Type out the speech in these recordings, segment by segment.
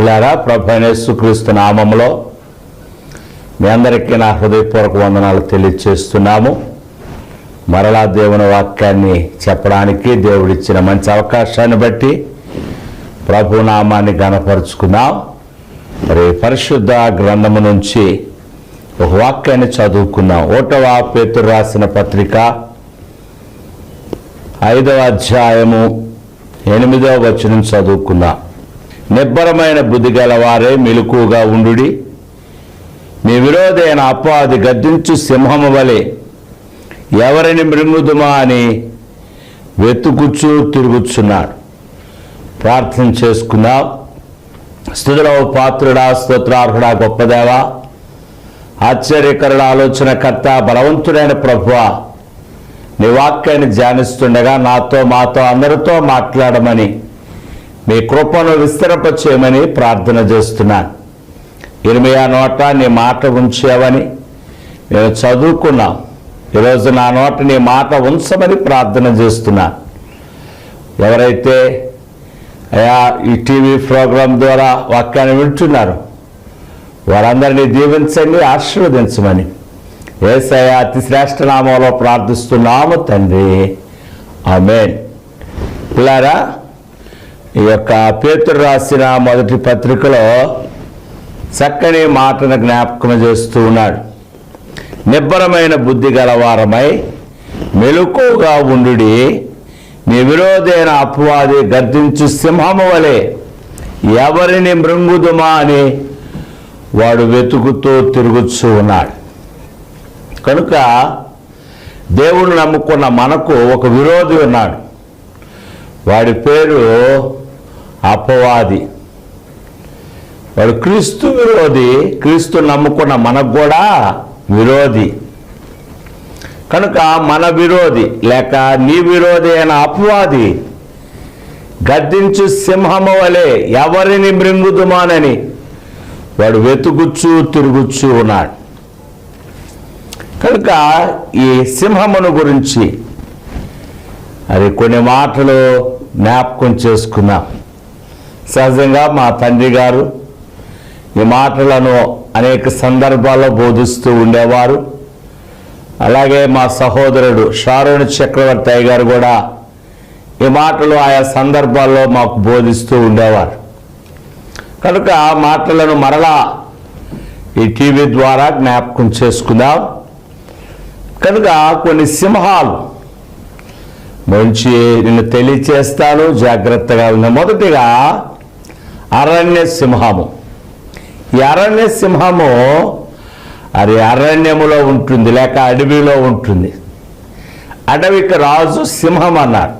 పిల్లారా ప్రభు అయిన యేసుక్రీస్తు నామములో మీ అందరికీ నా హృదయపూర్వక వందనాలు తెలియజేస్తున్నాము మరలా దేవుని వాక్యాన్ని చెప్పడానికి దేవుడిచ్చిన మంచి అవకాశాన్ని బట్టి ప్రభు నామాన్ని గనపరుచుకుందాం మరి పరిశుద్ధ గ్రంథము నుంచి ఒక వాక్యాన్ని చదువుకున్నాం ఓటవ పేతురు రాసిన పత్రిక ఐదవ అధ్యాయము ఎనిమిదవ వచనం చదువుకుందాం. నిబ్బరమైన బుద్ధి గలవారే మెలకుగా ఉండుడి. మీ విరోధైన అపాది గద్దించు సింహము వలె ఎవరిని మృంగుదుమా అని వెతుకుచూ తిరుగుచున్నాడు. ప్రార్థన చేసుకుందాం. స్థుతులవు పాత్రుడా స్తోత్రార్హుడా గొప్పదేవా ఆశ్చర్యకరుడ ఆలోచనకర్త బలవంతుడైన ప్రభువ నీ వాక్యాన్ని ధ్యానిస్తుండగా నాతో మాతో అందరితో మాట్లాడమని మీ కృపను విస్తరపచేయమని ప్రార్థన చేస్తున్నాను ఇరవై నోట నీ మాట ఉంచావని మేము చదువుకున్నాం. ఈరోజు నా నోట నీ మాట ఉంచమని ప్రార్థన చేస్తున్నాను ఎవరైతే అయా ఈ టీవీ ప్రోగ్రాం ద్వారా వాక్యాన్ని వింటున్నారు వారందరినీ దీవించండి ఆశీర్వదించమని. ఏసయ అతి శ్రేష్ఠ నామంలో ప్రార్థిస్తున్నాము తండ్రి. ఆమెన్. పిల్లారా ఈ యొక్క పేతురు రాసిన మొదటి పత్రికలో చక్కని మాటను జ్ఞాపకం చేస్తూ ఉన్నాడు. నిబ్బరమైన బుద్ధి గలవారమై మెలకుగా ఉండుడి మీ విరోధైన అపవాది గర్జించు సింహము వలె ఎవరిని మృంగుదుమా అని వాడు వెతుకుతూ తిరుగుతూ ఉన్నాడు. కనుక దేవుడు నమ్ముకున్న మనకు ఒక విరోధి ఉన్నాడు. వాడి పేరు అపవాది. వాడు క్రీస్తు విరోధి క్రీస్తు నమ్ముకున్న మనకు కూడా విరోధి. కనుక మన విరోధి లేక నీ విరోధి అయిన అపవాది గద్దించు సింహము వలె ఎవరిని మృంగుదుమానని వాడు వెతుకుచ్చు తిరుగుచ్చు ఉన్నాడు. కనుక ఈ సింహమును గురించి అది కొన్ని మాటలు జ్ఞాపకం చేసుకుందాం. సహజంగా మా తండ్రి గారు ఈ మాటలను అనేక సందర్భాల్లో బోధిస్తూ ఉండేవారు. అలాగే మా సహోదరుడు షారుణ్ చక్రవర్తి అయ్య గారు కూడా ఈ మాటలు ఆయా సందర్భాల్లో మాకు బోధిస్తూ ఉండేవారు. కనుక ఆ మాటలను మరలా ఈ టీవీ ద్వారా జ్ఞాపకం చేసుకుందాం. కనుక కొన్ని సింహాలు మంచి నిన్ను తెలియచేస్తాను జాగ్రత్తగా ఉన్న మొదటిగా అరణ్య సింహము ఈ అరణ్య సింహము అది అరణ్యములో ఉంటుంది లేక అడవిలో ఉంటుంది. అడవికి రాజు సింహం అన్నారు.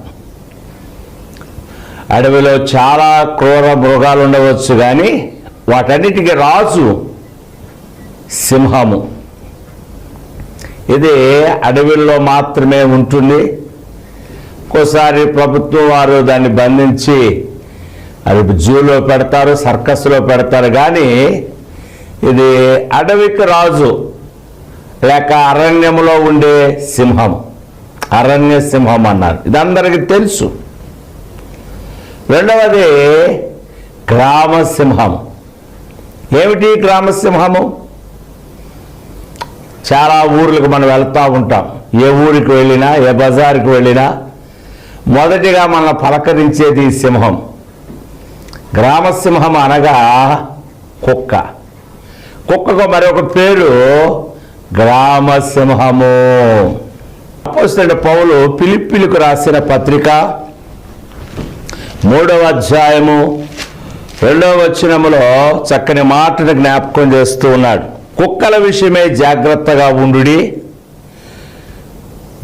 అడవిలో చాలా క్రూర మృగాలు ఉండవచ్చు కానీ వాటన్నిటికీ రాజు సింహము. ఇది అడవిలో మాత్రమే ఉంటుంది. ఒకసారి ప్రభుత్వం వారు దాన్ని బంధించి అది జూలో పెడతారు సర్కస్లో పెడతారు. కానీ ఇది అడవికి రాజు లేక అరణ్యంలో ఉండే సింహం. అరణ్య సింహం అన్నారు. ఇది అందరికీ తెలుసు. రెండవది గ్రామ సింహం. ఏమిటి గ్రామ సింహము? చాలా ఊర్లకు మనం వెళ్తూ ఉంటాం. ఏ ఊరికి వెళ్ళినా ఏ బజార్కి వెళ్ళినా మొదటిగా మనం పలకరించేది సింహం. గ్రామసింహం అనగా కుక్క. కుక్కకు మరొక పేరు గ్రామసింహము. అపోస్తున్న పౌలు పిలిపిలికు రాసిన పత్రిక మూడవ అధ్యాయము రెండవ వచనములో చక్కని మాటను జ్ఞాపకం చేస్తూ ఉన్నాడు. కుక్కల విషయమే జాగ్రత్తగా ఉండుడి.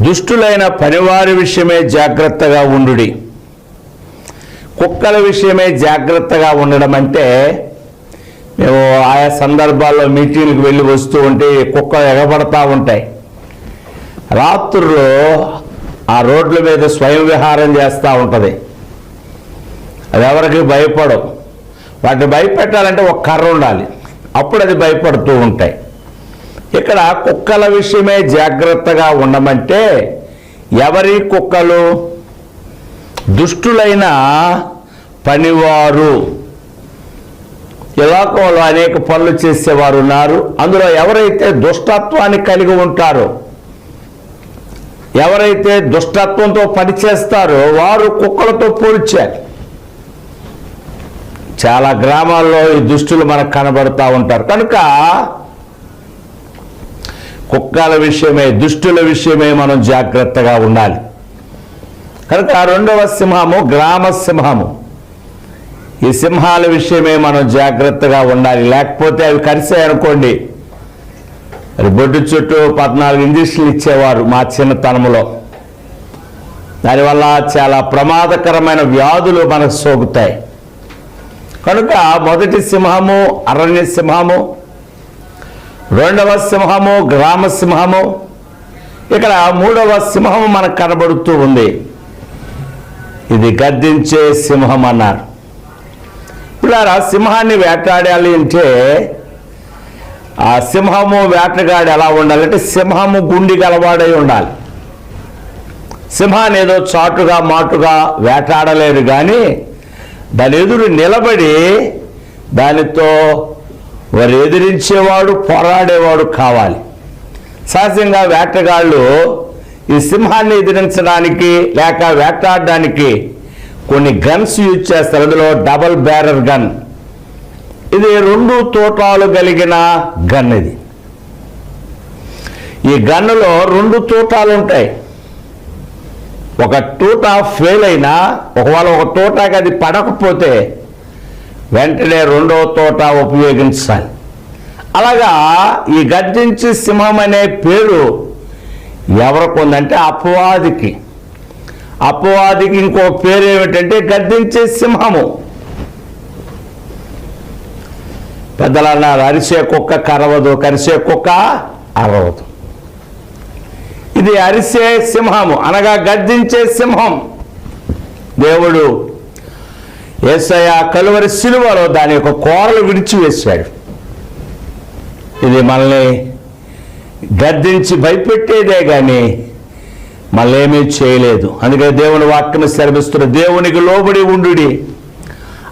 దుష్టులైన పనివారి విషయమే జాగ్రత్తగా ఉండుడి. కుక్కల విషయమే జాగ్రత్తగా ఉండడం అంటే మేము ఆయా సందర్భాల్లో మీటింగ్కి వెళ్ళి వస్తూ ఉంటే కుక్కలు ఎగబడతా ఉంటాయి. రాత్రుల్లో ఆ రోడ్ల మీద స్వయం విహారం చేస్తూ ఉంటుంది. అది ఎవరికి భయపడవు. వాటిని భయపెట్టాలంటే ఒక కర్ర ఉండాలి. అప్పుడు అది భయపడుతూ ఉంటాయి. ఇక్కడ కుక్కల విషయమే జాగ్రత్తగా ఉండమంటే ఎవరి కుక్కలు? దుష్టులైన పనివారు. ఈ అనేక పనులు చేసేవారు ఉన్నారు. అందులో ఎవరైతే దుష్టత్వాన్ని కలిగి ఉంటారో ఎవరైతే దుష్టత్వంతో పనిచేస్తారో వారు కుక్కలతో పోల్చారు. చాలా గ్రామాల్లో ఈ దుష్టులు మనకు కనబడుతూ ఉంటారు. కనుక కుక్కల విషయమే దుష్టుల విషయమే మనం జాగ్రత్తగా ఉండాలి. కనుక రెండవ సింహము గ్రామ సింహము. ఈ సింహాల విషయమే మనం జాగ్రత్తగా ఉండాలి. లేకపోతే అవి కరిసాయనుకోండి మరి బొడ్డు చుట్టూ పద్నాలుగు ఇంజక్షన్లు ఇచ్చేవారు మా చిన్నతనంలో దానివల్ల చాలా ప్రమాదకరమైన వ్యాధులు మనకు సోకుతాయి. కనుక మొదటి సింహము అరణ్య సింహము రెండవ సింహము గ్రామ సింహము ఇక్కడ మూడవ సింహము మనకు కనబడుతూ ఉంది. ఇది గద్దించే సింహం అన్నారు. ఇలా సింహాన్ని వేటాడాలి అంటే ఆ సింహము వేటగాడు ఎలా ఉండాలంటే సింహము గుండి గలవాడై ఉండాలి. సింహాన్ని ఏదో చాటుగా మాటుగా వేటాడలేరు కానీ దాని ఎదురు నిలబడి దానితో వారు ఎదిరించేవాడు పోరాడేవాడు కావాలి. సహజంగా వేటగాళ్ళు ఈ సింహాన్ని ఎదిరించడానికి లేక వేటాడడానికి కొన్ని గన్స్ యూజ్ చేస్తారు. అందులో డబల్ బ్యారర్ గన్. ఇది రెండు తోటాలు కలిగిన గన్ ఇది. ఈ గన్నులో రెండు తూటాలు ఉంటాయి. ఒక తూట ఫెయిల్ అయినా ఒకవేళ ఒక తోటకి అది పడకపోతే వెంటనే రెండో తోట ఉపయోగించాలి. అలాగా ఈ గర్జించి సింహం అనే పేరు ఎవరికి ఉందంటే అపవాదికి. అపవాదికి ఇంకో పేరు ఏమిటంటే గద్దించే సింహము. పెద్దలు అన్నారు అరిసే కుక్క కరవదు కరిసే కుక్క అరవదు. ఇది అరిసే సింహము అనగా గద్దించే సింహం. దేవుడు ఏసయ కలువరి సిలువలో దాని యొక్క కోరలు విడిచివేశాడు. ఇది మనల్ని గద్దించి భయపెట్టేదే కానీ మళ్ళేమీ చేయలేదు. అందుకే దేవుని వాక్యం శ్రమిస్తున్న దేవునికి లోబడి ఉండుడి.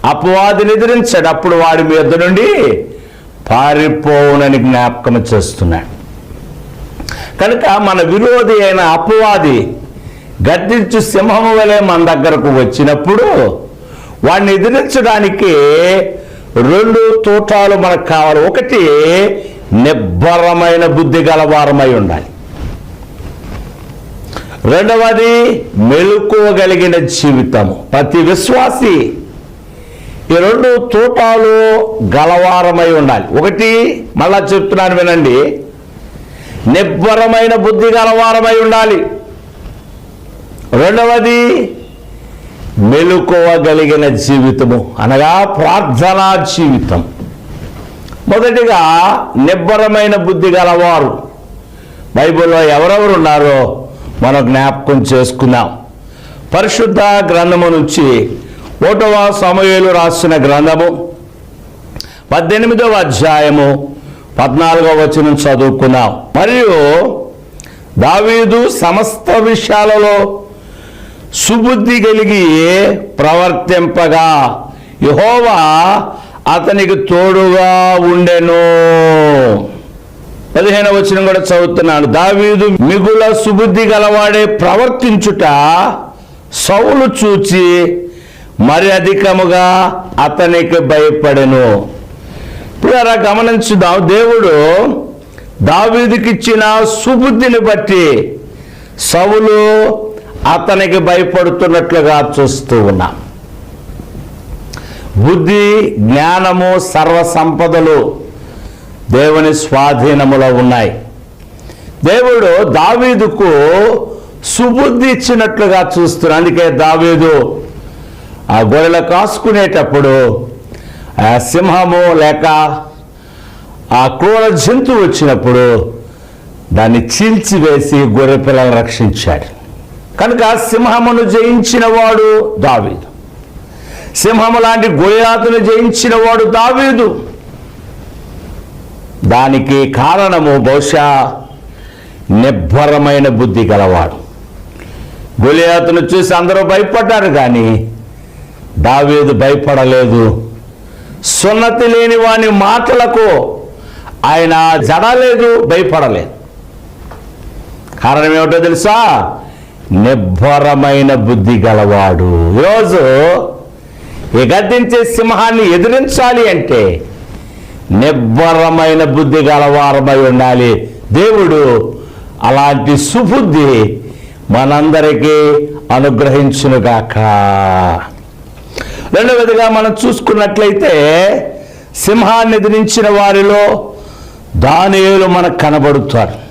అపవాదిని ఎదిరించాడు అప్పుడు వాడి మీద నుండి పారిపోవునని జ్ఞాపకం చేస్తున్నాడు. కనుక మన విరోధి అయిన అపవాది గద్దించు సింహము వలె మన దగ్గరకు వచ్చినప్పుడు వాడిని ఎదిరించడానికి రెండు తూటాలు మనకు కావాలి. ఒకటి నిబ్బరమైన బుద్ధి గలవారమై ఉండాలి. రెండవది మెలుకోగలిగిన జీవితము. ప్రతి విశ్వాసి ఈ రెండు తూటాలు గలవారమై ఉండాలి. ఒకటి మళ్ళా చెప్తున్నాను వినండి. నిబ్బరమైన బుద్ధి గలవారమై ఉండాలి. రెండవది మెలుకోవగలిగిన జీవితము. అనగా ప్రార్థనా జీవితం. మొదటిగా నిబ్బరమైన బుద్ధి గలవారు. బైబిల్లో ఎవరెవరు ఉన్నారో మనం జ్ఞాపకం చేసుకుందాం. పరిశుద్ధ గ్రంథము నుంచి ఓటవ సమయలు రాసిన గ్రంథము పద్దెనిమిదవ అధ్యాయము పద్నాలుగవ వచనం చదువుకున్నాం మరియు దావీదు సమస్త విషయాలలో సుబుద్ధి కలిగి ప్రవర్తింపగా యహోవా అతనికి తోడుగా ఉండెను. పదిహేను వచ్చిన కూడా చదువుతున్నాను దావీదు మిగుల సుబుద్ధి గలవాడే ప్రవర్తించుట సౌలు చూచి మరి అధికముగా అతనికి భయపడెను. ఇప్పుడు గమనించుదాం. దేవుడు దావీదుకిచ్చిన సుబుద్ధిని బట్టి సవులు అతనికి భయపడుతున్నట్లుగా చూస్తూ ఉన్నాం. బుద్ధి జ్ఞానము సర్వ సంపదలు దేవుని స్వాధీనములో ఉన్నాయి. దేవుడు దావీదుకు సుబుద్ధి ఇచ్చినట్లుగా చూస్తున్నాడు అందుకే దావీదు ఆ గొర్రెలు కాసుకునేటప్పుడు ఆ సింహము లేక ఆ క్రూర జంతువు వచ్చినప్పుడు దాన్ని చీల్చివేసి గొర్రె పిల్లలను రక్షించాడు. కనుక సింహమును జయించినవాడు దావీదు. సింహము లాంటి గొయ్యాతును జయించిన వాడు దావీదు. దానికి కారణము బహుశా నిబ్బరమైన బుద్ధి గలవాడు. గొలియాతును చూసి అందరూ భయపడ్డారు కానీ దావీదు భయపడలేదు. సున్నతి లేని వాని మాటలకు ఆయన జడలేదు భయపడలేదు. కారణం ఏమిటో తెలుసా? నిబ్బరమైన బుద్ధి గలవాడు. ఈరోజు ఈ సింహాన్ని ఎదిరించాలి అంటే నిబ్బరమైన బుద్ధి గలవారమై ఉండాలి. దేవుడు అలాంటి సుబుద్ధి మనందరికీ అనుగ్రహించునుగాక. రెండవదిగా మనం చూసుకున్నట్లయితే సింహాన్ని ఎదిరించిన వారిలో దానియేలు మనకు కనబడుతారు.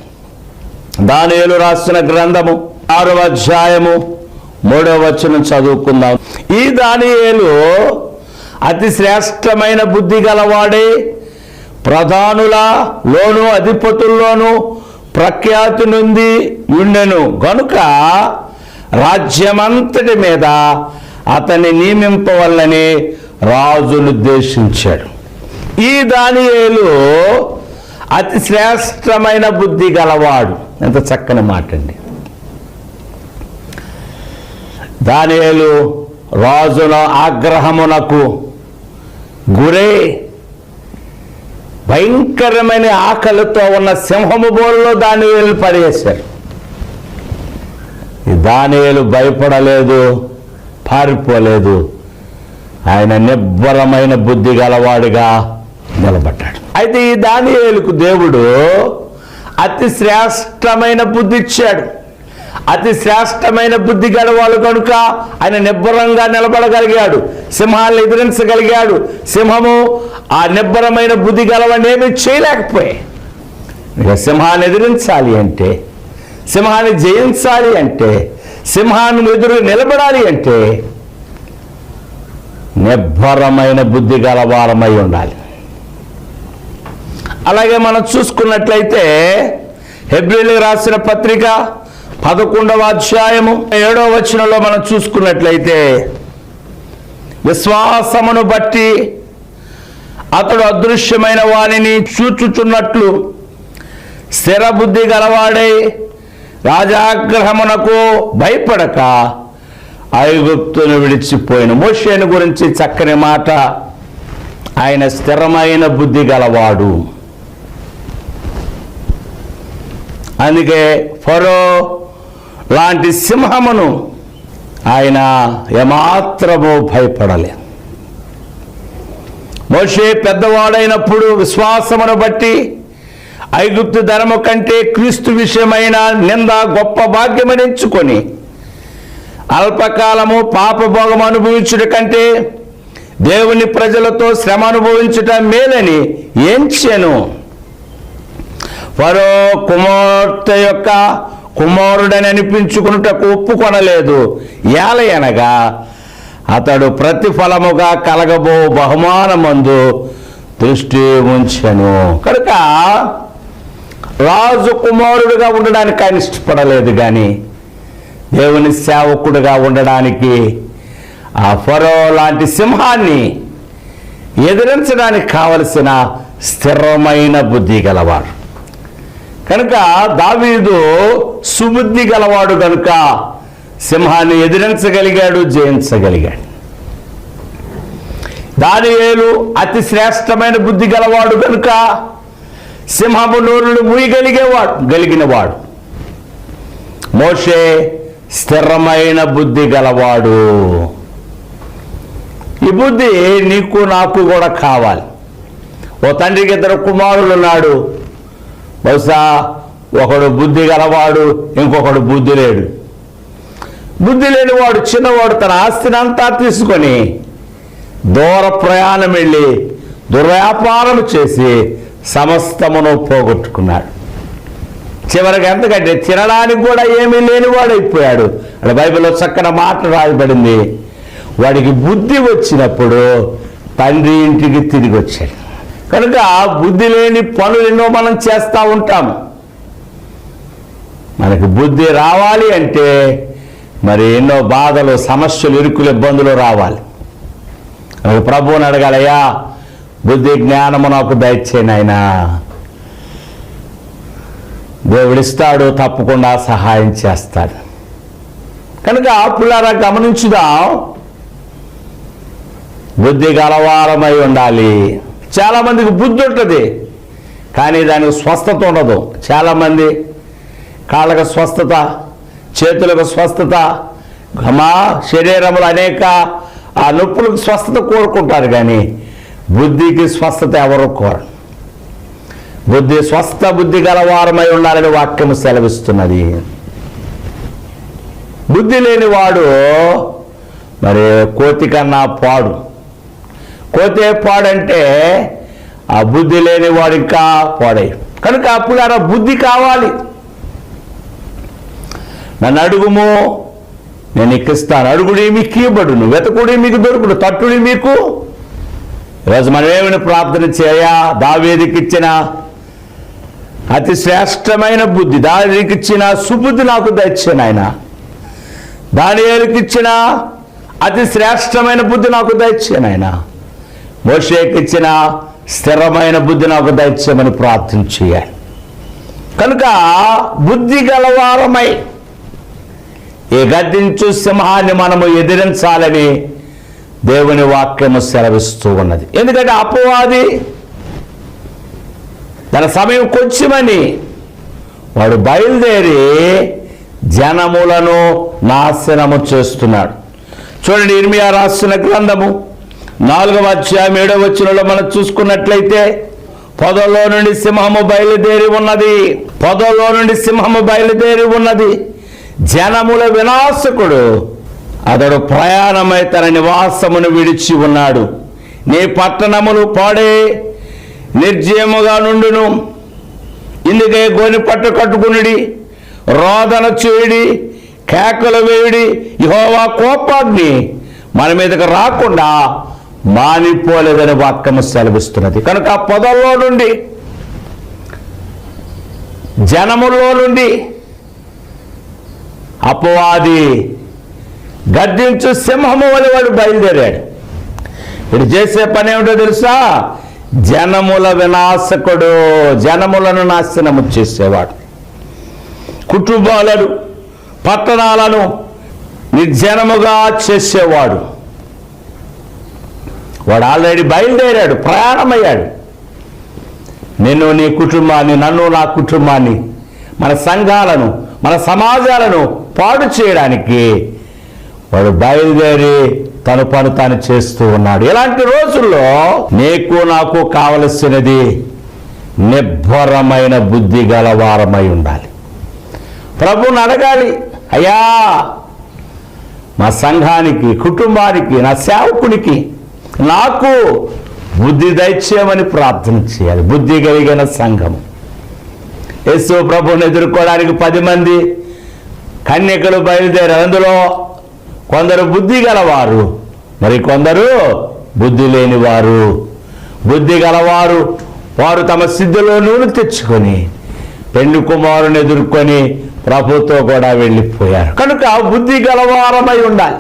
దానియేలు రాసిన గ్రంథము ఆరవ అధ్యాయము మూడవ వచనం చదువుకుందాం. ఈ దానియేలు అతి శ్రేష్టమైన బుద్ధి గలవాడే ప్రధానుల లోను అధిపతుల్లోను ప్రఖ్యాతి నుండి ఉండెను. గనుక రాజ్యమంతటి మీద అతన్ని నియమింపవల్లని రాజునుద్దేశించాడు ఈ దానియేలు అతి శ్రేష్టమైన బుద్ధి గలవాడు. ఎంత చక్కని మాట అండి దానియేలు రాజుల ఆగ్రహమునకు గురే భయంకరమైన ఆకలితో ఉన్న సింహము బోరులో దానియేలు పడేశారు. ఈ దానియేలు భయపడలేదు పారిపోలేదు. ఆయన నిబ్బరమైన బుద్ధి గలవాడిగా నిలబడ్డాడు. అయితే ఈ దానియేలుకు దేవుడు అతి శ్రేష్టమైన బుద్ధి ఇచ్చాడు. అతి శ్రేష్టమైన బుద్ధి గడవాడు కనుక ఆయన నిబ్బరంగా నిలబడగలిగాడు. సింహాలను ఎదిరించగలిగాడు. సింహము ఆ నిబ్బరమైన బుద్ధి గలవనేమి ఏమీ చేయలేకపోయాయి. ఇక సింహాన్ని ఎదిరించాలి అంటే సింహాన్ని జయించాలి అంటే సింహాన్ని ఎదురు నిలబడాలి అంటే నిబ్బరమైన బుద్ధి గలవారమై ఉండాలి. అలాగే మనం చూసుకున్నట్లయితే హెబ్రిల్ రాసిన పత్రిక పదకొండవ అధ్యాయము ఏడవ వచనంలో మనం చూసుకున్నట్లయితే విశ్వాసమును బట్టి అతడు అదృశ్యమైన వానిని చూచుచున్నట్లు స్థిర బుద్ధి గలవాడై రాజాగ్రహమునకు భయపడక ఐగుప్తును విడిచిపోయిన మోషేను గురించి చక్కని మాట. ఆయన స్థిరమైన బుద్ధి గలవాడు. అందుకే ఫరో లాంటి సింహమును ఆయన ఏమాత్రము భయపడలేదు మోషే పెద్దవాడైనప్పుడు విశ్వాసమును బట్టి ఐగుప్తు ధర్మ కంటే క్రీస్తు విషయమైన నింద గొప్ప భాగ్యమని ఎంచుకొని అల్పకాలము పాపభోగం అనుభవించుట కంటే దేవుని ప్రజలతో శ్రమ అనుభవించుట మేలని ఎంచెను. ఫరో కుమార్తె యొక్క కుమారుడని అనిపించుకున్నటకు ఒప్పుకొనలేదు. ఏలయనగా అతడు ప్రతిఫలముగా కలగబో బహుమానమందు దృష్టి ఉంచెను. కనుక రాజు కుమారుడుగా ఉండడానికి ఆయన ఇష్టపడలేదు కానీ దేవుని సేవకుడుగా ఉండడానికి ఆ ఫరో లాంటి సింహాన్ని ఎదిరించడానికి కావలసిన స్థిరమైన బుద్ధి గలవాడు. కనుక దావీదు సుబుద్ధి గలవాడు కనుక సింహాన్ని ఎదిరించగలిగాడు జయించగలిగాడు. దానియేలు అతి శ్రేష్టమైన బుద్ధి గలవాడు కనుక సింహము నోరును మూయగలిగేవాడు గలిగినవాడు. మోషే స్థిరమైన బుద్ధి గలవాడు. ఈ బుద్ధి నీకు నాకు కూడా కావాలి. ఓ తండ్రికి ఇద్దరు కుమారులు ఉన్నాడు బహుశా ఒకడు బుద్ధి గలవాడు ఇంకొకడు బుద్ధి లేడు. బుద్ధి లేనివాడు చిన్నవాడు తన ఆస్తిని అంతా తీసుకొని దూర ప్రయాణం వెళ్ళి దుర్వ్యాపారం చేసి సమస్తమును పోగొట్టుకున్నాడు. చివరికి ఎంతకంటే తినడానికి కూడా ఏమీ లేనివాడైపోయాడు అక్కడ బైబిల్లో చక్కని మాట రాయబడింది. వాడికి బుద్ధి వచ్చినప్పుడు తండ్రి ఇంటికి తిరిగి వచ్చాడు. కనుక బుద్ధి లేని పనులు ఎన్నో మనం చేస్తూ ఉంటాం. మనకి బుద్ధి రావాలి అంటే మరి ఎన్నో బాధలు సమస్యలు ఇరుకులు ఇబ్బందులు రావాలి. మనకు ప్రభువుని అడగాలయ్యా బుద్ధి జ్ఞానము నాకు దయచేయను ఆయన దేవుడిస్తాడు తప్పకుండా సహాయం చేస్తాడు. కనుక పుల్లారా గమనించుదాం. బుద్ధి గలవారమై ఉండాలి. చాలామందికి బుద్ధి ఉంటుంది. కానీ దానికి స్వస్థత ఉండదు. చాలామంది కాళ్ళకు స్వస్థత చేతులకు స్వస్థత మా శరీరంలో అనేక ఆ నొప్పులకు స్వస్థత కోరుకుంటారు కానీ బుద్ధికి స్వస్థత ఎవరు కోరు బుద్ధి స్వస్థ బుద్ధి గలవారమై ఉండాలని వాక్యం సెలవిస్తున్నది. బుద్ధి లేనివాడు మరి కోతి కన్నా పాడు. కోతే పాడంటే ఆ బుద్ధి లేని ఇంకా పాడై. కనుక అప్పుడు ఆ బుద్ధి కావాలి. నన్ను అడుగుము నేను ఎక్కిస్తాను అడుగుడి మీకు ఇవ్వబడును వెతకుడి మీకు దొరుకుడు తట్టుడి మీకు? ఈరోజు మనం ఏమైనా ప్రార్థన చేయా దావేదికి ఇచ్చిన అతి శ్రేష్టమైన బుద్ధి దానికి ఇచ్చిన సుబుద్ధి నాకు దచ్చాను ఆయన దానియేలుకి ఇచ్చిన అతి శ్రేష్టమైన బుద్ధి నాకు దచ్చాను ఆయన మోషేకి ఇచ్చిన స్థిరమైన బుద్ధి నాకు దయచేయమని ప్రార్థన చేయాలి. కనుక బుద్ధి గలవారమై ఈ గద్దించు సింహాన్ని మనము ఎదిరించాలని దేవుని వాక్యము సెలవిస్తూ ఉన్నది. ఎందుకంటే అపవాది తన సమయం కొంచెమని వాడు బయలుదేరి జనములను నాశనము చేస్తున్నాడు. చూడండి ఇర్మియా రాస్తున్న గ్రంథము. నాలుగవ అధ్యాయం ఏడవ వచ్చినలో మనం చూసుకున్నట్లయితే పొదలో నుండి సింహము బయలుదేరి ఉన్నది. పొదలో నుండి సింహము బయలుదేరి ఉన్నది. జనముల వినాశకుడు అతడు ప్రయాణమై తన నివాసమును విడిచి ఉన్నాడు. నీ పట్టణములు పాడే నిర్జయముగా నుండును. ఇందుకే గోని పట్టు కట్టుకునుడి రోదన చేయుడి కేకలు వేయుడి యహోవా కోపాగ్ని మన మీదకి రాకుండా మానిపోలేదని వాక్యము సెలవిస్తున్నది. కనుక ఆ పొదల్లో నుండి జనముల్లో నుండి అపవాది గర్జించు సింహము వలె వాడు బయలుదేరాడు. ఇటు చేసే పని ఏమిటో తెలుసా? జనముల వినాశకుడు జనములను నాశనము చేసేవాడు. కుటుంబాలను పట్టణాలను నిర్జనముగా చేసేవాడు. వాడు ఆల్రెడీ బయలుదేరాడు ప్రయాణమయ్యాడు. నిన్ను నీ కుటుంబాన్ని నన్ను నా కుటుంబాన్ని మన సంఘాలను మన సమాజాలను పాడు చేయడానికి వాడు బయలుదేరి తను పను తాను చేస్తూ ఉన్నాడు. ఇలాంటి రోజుల్లో నీకు నాకు కావలసినది నిబ్బరమైన బుద్ధి గలవారమై ఉండాలి. ప్రభుని అడగాలి అయ్యా మా సంఘానికి కుటుంబానికి నా సేవకునికి నాకు బుద్ధి దయచేయమని ప్రార్థన చేయాలి. బుద్ధి కలిగిన సంఘం. యేసు ప్రభుని ఎదుర్కోవడానికి పది మంది కన్యకలు బయలుదేరారు. అందులో కొందరు బుద్ధి గలవారు. మరి కొందరు బుద్ధి లేనివారు. బుద్ధి గలవారు వారు తమ సిద్ధిలో నూనె తెచ్చుకొని పెళ్ళి కుమారుని ఎదుర్కొని ప్రభుతో కూడా వెళ్ళిపోయారు. కనుక బుద్ధి గలవారమై ఉండాలి.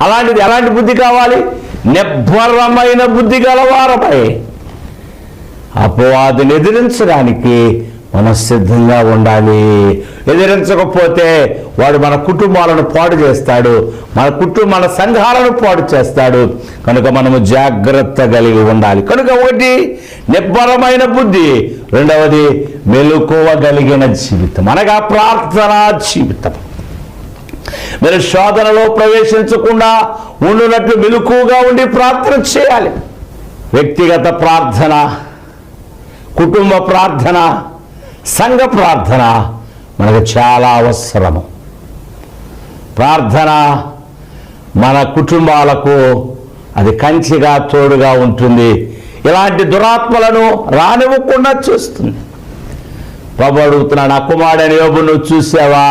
అలాంటిది ఎలాంటి బుద్ధి కావాలి? నిబ్బరమైన బుద్ధి గలవారమై అపవాదిని ఎదిరించడానికి మనం సిద్ధంగా ఉండాలి. ఎదిరించకపోతే వాడు మన కుటుంబాలను పాడు చేస్తాడు మన కుటుంబ మన సంఘాలను పాడు చేస్తాడు. కనుక మనము జాగ్రత్త కలిగి ఉండాలి. కనుక ఒకటి నిబ్బరమైన బుద్ధి. రెండవది మెలకువగలిగిన జీవితం. అనగా ప్రార్థనా జీవితం. మీరు శోధనలో ప్రవేశించకుండా ఉండునట్లు మెలుకుగా ఉండి ప్రార్థన చేయాలి. వ్యక్తిగత ప్రార్థన కుటుంబ ప్రార్థన సంఘ ప్రార్థన మనకు చాలా అవసరము. ప్రార్థన మన కుటుంబాలకు అది కంచిగా తోడుగా ఉంటుంది. ఇలాంటి దురాత్మలను రానివ్వకుండా చూస్తుంది. ప్రభు అడుగుతున్నాడు నా కుమారుడని యోబు నువ్వు చూసావా?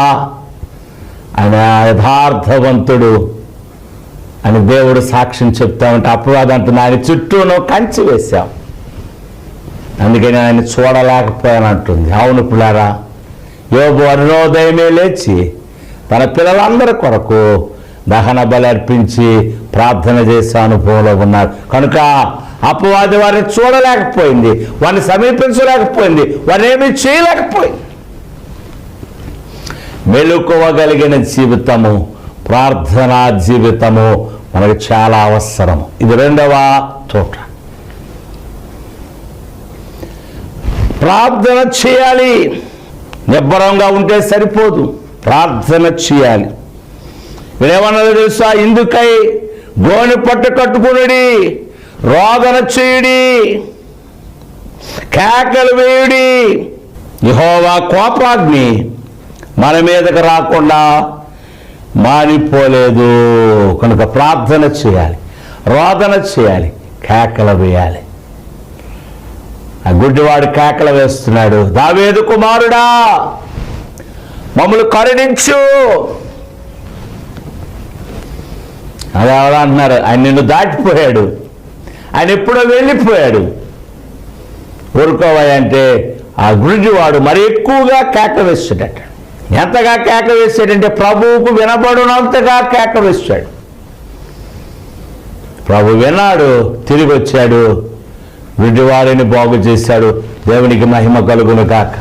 ఆయన యథార్థవంతుడు అని దేవుడు సాక్ష్యం చెప్తా ఉంటే అపవాదం అంటున్నా ఆయన చుట్టూను కంచి వేశాం అందుకని ఆయన చూడలేకపోయానంటుంది. అవును పిల్లరా యోగు అరుణోదయమే లేచి తన పిల్లలందరి కొరకు దహన బలి అర్పించి ప్రార్థన చేసే అనుభవంలో ఉన్నారు. కనుక అపవాది వారిని చూడలేకపోయింది వారిని సమీపించలేకపోయింది వారిని ఏమీ చేయలేకపోయింది. మెలుకోవగలిగిన జీవితము ప్రార్థనా జీవితము మనకు చాలా అవసరం. ఇది రెండవ తోట. ప్రార్థన చేయాలి. నిబ్బరంగా ఉంటే సరిపోదు. ప్రార్థన చేయాలి. వీడేమన్నదో తెలుసా? ఇందుకై గోని పట్టు కట్టుకునుడి రోదన చేయుడి కేకలు వేయుడి. యహోవా కోపాగ్ని మన మీదకి రాకుండా మానిపోలేదు. కనుక ప్రార్థన చేయాలి. రోదన చేయాలి. కేకలు వేయాలి. ఆ గుడ్డివాడు కేకలు వేస్తున్నాడు. దావేదు కుమారుడా మమ్మల్ని కరుణించు. అది ఎవరు అంటున్నారు. ఆయన నిన్ను దాటిపోయాడు. ఆయన ఎప్పుడో వెళ్ళిపోయాడు. ఊరుకోవాలంటే ఆ గురుజువాడు మరి ఎక్కువగా కేక వేస్తున్నట్టు ఎంతగా కేక వేసాడంటే ప్రభువుకు వినబడినంతగా కేక వేస్తాడు ప్రభు విన్నాడు తిరిగి వచ్చాడు విడివాడిని బాగు చేశాడు దేవునికి మహిమ కలుగును కాక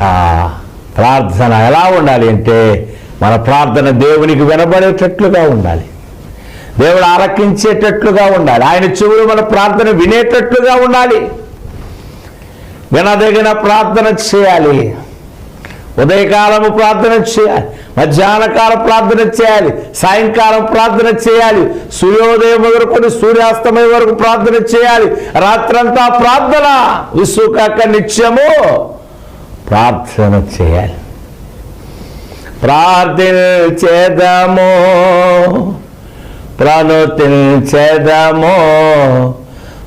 ప్రార్థన ఎలా ఉండాలి అంటే మన ప్రార్థన దేవునికి వినబడేటట్లుగా ఉండాలి. దేవుడు ఆరకించేటట్లుగా ఉండాలి. ఆయన చెవులు మన ప్రార్థన వినేటట్లుగా ఉండాలి. వినదగిన ప్రార్థన చేయాలి. ఉదయకాలము ప్రార్థన చేయాలి మధ్యాహ్నకాల ప్రార్థన చేయాలి సాయంకాలం ప్రార్థన చేయాలి సూర్యోదయం మొదలుకొని సూర్యాస్తమయం వరకు ప్రార్థన చేయాలి రాత్రంతా ప్రార్థన విసుకాక నిత్యము ప్రార్థన చేయాలి. ప్రార్థించేదము ప్రణుతించేదము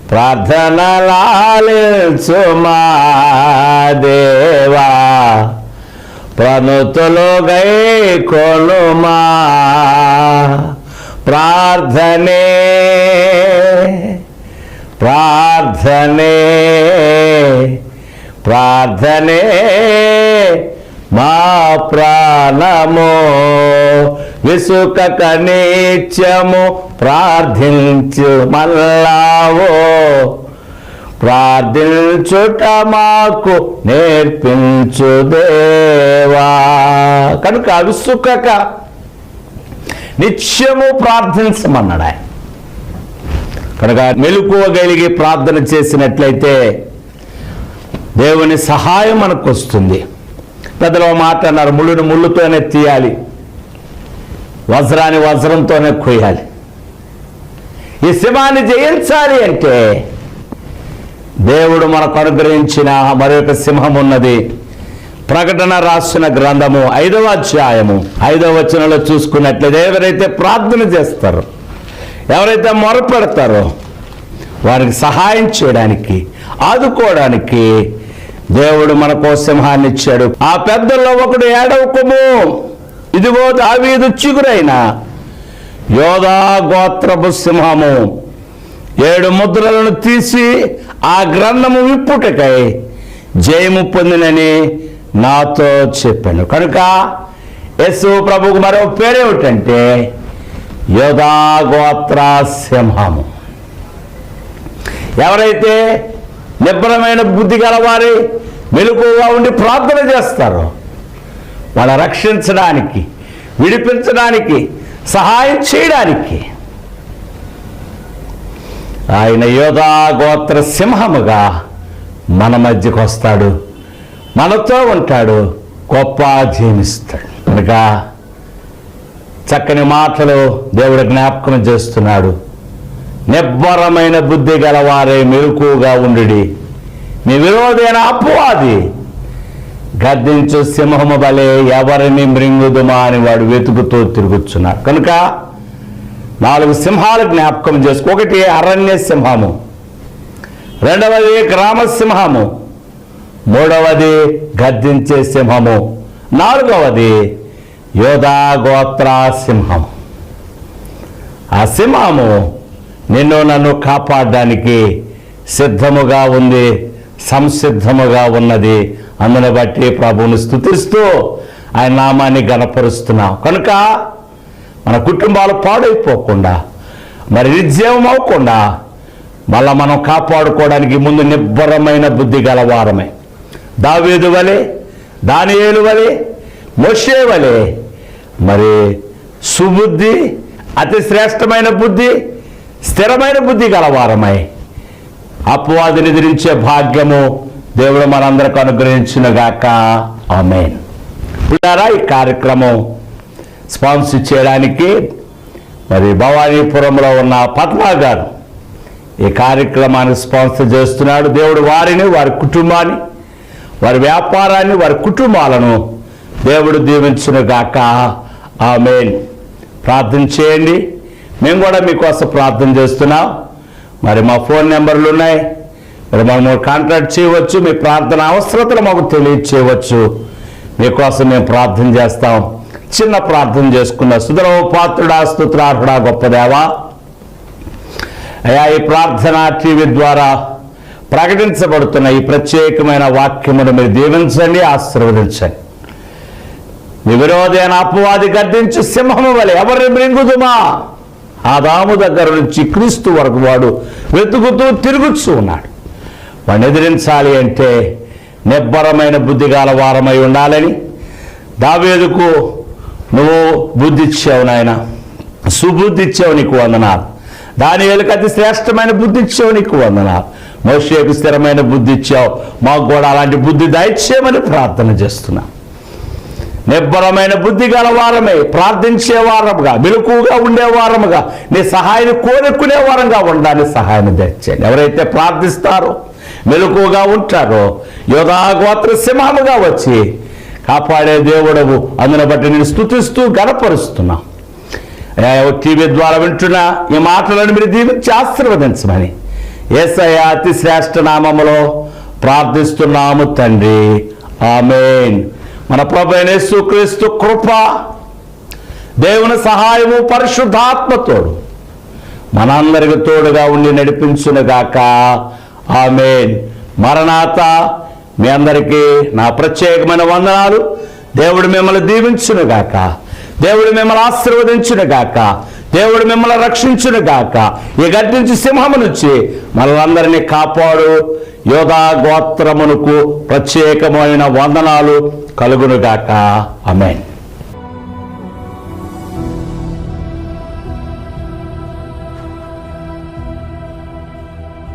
ప్రార్థనలాలించు మా దేవా. ప్రణుతులుగై కొలుమా ప్రార్థనే ప్రార్థనే ప్రార్థనే మా ప్రాణము. విసుక నిత్యము ప్రార్థించు మల్లావో. ప్రార్థించుట మాకు నేర్పించు దేవా. కనుక అవిసుకక నిత్యము ప్రార్థించమన్నాడు ఆయన. కనుక మెలుకోగలిగి ప్రార్థన చేసినట్లయితే దేవుని సహాయం మనకు వస్తుంది. పెద్దలు ఒక మాట అన్నారు ముళ్ళుని ముళ్ళుతోనే తీయాలి వజ్రాన్ని వజ్రంతోనే కొయ్యాలి. ఈ శివాన్ని జయించాలి అంటే దేవుడు మనకు అనుగ్రహించిన మరొక సింహం ఉన్నది. ప్రకటన రాసిన గ్రంథము ఐదవ అధ్యాయము. ఐదవ వచనంలో చూసుకున్నట్లయితే ఎవరైతే ప్రార్థన చేస్తారో ఎవరైతే మొరపెడతారో వారికి సహాయం చేయడానికి ఆదుకోవడానికి దేవుడు మనకు సింహాన్ని ఇచ్చాడు. ఆ పెద్దల్లో ఒకడు ఏడవకము. ఇదిగో దావీదు చిగురైన యోధా గోత్రపు సింహము. ఏడు ముద్రలను తీసి ఆ గ్రంథము విప్పుటకై జయము పొందినని నాతో చెప్పాను. కనుక యశు ప్రభుకు మరో పేరేమిటంటే యోధాగోత్ర సింహము. ఎవరైతే నిబ్బరమైన బుద్ధి గలవారి మెలకుగా ఉండి ప్రార్థన చేస్తారో వాళ్ళ రక్షించడానికి విడిపించడానికి సహాయం చేయడానికి ఆయన యోధాగోత్ర సింహముగా మన మధ్యకు వస్తాడు. మనతో ఉంటాడు. గొప్ప జీవిస్తాడు. కనుక చక్కని మాటలు దేవుడు జ్ఞాపకం చేస్తున్నాడు. నిబ్బరమైన బుద్ధి గలవారే మెలకుగా ఉండి మీ విరోధైన అపవాది. గద్దించు సింహము బలే ఎవరిని మృంగుదుమా అని వాడు వెతుకుతూ తిరుగుతున్నాడు కనుక నాలుగు సింహాలు జ్ఞాపకం చేసుకో. ఒకటి అరణ్య సింహము రెండవది గ్రామ సింహము మూడవది గద్దించే సింహము నాలుగవది యోధా గోత్ర సింహము. ఆ సింహము నిన్ను నన్ను కాపాడడానికి సిద్ధముగా ఉంది సంసిద్ధముగా ఉన్నది. అందుని బట్టి ప్రభువుని స్థుతిస్తూ ఆయన నామాన్ని గనపరుస్తున్నాం కనుక మన కుటుంబాలు పాడైపోకుండా మరి నిర్జీవం అవ్వకుండా మళ్ళా మనం కాపాడుకోవడానికి ముందు నిబ్బరమైన బుద్ధి గలవారమే దావేదు వలె దానియేలు వలె మొషే వలె మరి సుబుద్ధి అతి శ్రేష్టమైన బుద్ధి స్థిరమైన బుద్ధి గలవారమై అపవాదిని ఎదిరించే భాగ్యము దేవుడు మనందరికి అనుగ్రహించినగాక. ఆమెన్. పిల్లారా ఈ కార్యక్రమం స్పాన్సర్ చేయడానికి మరి భవానీపురంలో ఉన్న పద్మా గారు ఈ కార్యక్రమాన్ని స్పాన్సర్ చేస్తున్నాడు. దేవుడు వారిని వారి కుటుంబాన్ని వారి వ్యాపారాన్ని వారి కుటుంబాలను దేవుడు దీవించునుగాక ఆమె ప్రార్థన చేయండి. మేము కూడా మీకోసం ప్రార్థన చేస్తున్నాం. మరి మా ఫోన్ నెంబర్లు ఉన్నాయి. మరి మనం కాంటాక్ట్ చేయవచ్చు. మీ ప్రార్థన అవసరతలు మాకు తెలియచేయవచ్చు. మీకోసం మేము ప్రార్థన చేస్తాం. చిన్న ప్రార్థన చేసుకున్న సుధరవ పాత్రుడా స్తుత్రార్హుడా గొప్పదేవా అయా ఈ ప్రార్థన టీవీ ద్వారా ప్రకటించబడుతున్న ఈ ప్రత్యేకమైన వాక్యమును మీరు దీవించండి ఆశీర్వదించండి. నీ విరోధైన అపవాది గర్దించి సింహము వలె ఎవరిని మృంగుదుమా? ఆదాము దగ్గర నుంచి క్రీస్తు వరకు వాడు వెతుకుతూ తిరుగుతూ ఉన్నాడు. వాడిని ఎదిరించాలి అంటే నిబ్బరమైన బుద్ధి గల వారమై ఉండాలని దావేదుకు నువ్వు బుద్ధి ఇచ్చావు నాయన. సుబుద్ధి ఇచ్చావు నీకు వందనాలు. దాని అతి శ్రేష్టమైన బుద్ధి ఇచ్చావు నీకు వందనాలు. మోషేకు స్థిరమైన బుద్ధి ఇచ్చావు మాకు కూడా అలాంటి బుద్ధి దయచేయమని ప్రార్థన చేస్తున్నా. నిబ్బరమైన బుద్ధి గలవారమే ప్రార్థించే వారముగా మెలకుగా ఉండే వారముగా నీ సహాయాన్ని కోరుకునే వారంగా ఉండడానికి సహాయం తెచ్చేయండి ఎవరైతే ప్రార్థిస్తారో మెలకుగా ఉంటారో యోధాగోత్ర సింహముగా వచ్చి కాపాడే దేవుడవు. అందును బట్టి నేను స్థుతిస్తూ గణపరుస్తున్నా. టీవీ ద్వారా వింటున్నా ఈ మాటలను మీరు దీవించి ఆశీర్వదించమని. ఏసయ అతి శ్రేష్ఠ నామములో ప్రార్థిస్తున్నాము తండ్రి. ఆమెన్. మన ప్రభు క్రీస్తు కృప దేవుని సహాయము పరిశుద్ధాత్మతోడు మనందరికి తోడుగా ఉండి నడిపించునుగాక. ఆమెన్. మరణాత మీ అందరికీ నా ప్రత్యేకమైన వందనాలు. దేవుడు మిమ్మల్ని దీవించునుగాక. దేవుడు మిమ్మల్ని ఆశీర్వదించునుగాక. దేవుడు మిమ్మల్ని రక్షించునుగాక. ఈ గడ్డించి సింహము నుంచి మనలందరినీ కాపాడు. యోధా గోత్రమునకు ప్రత్యేకమైన వందనాలు కలుగునుగాక. అమెన్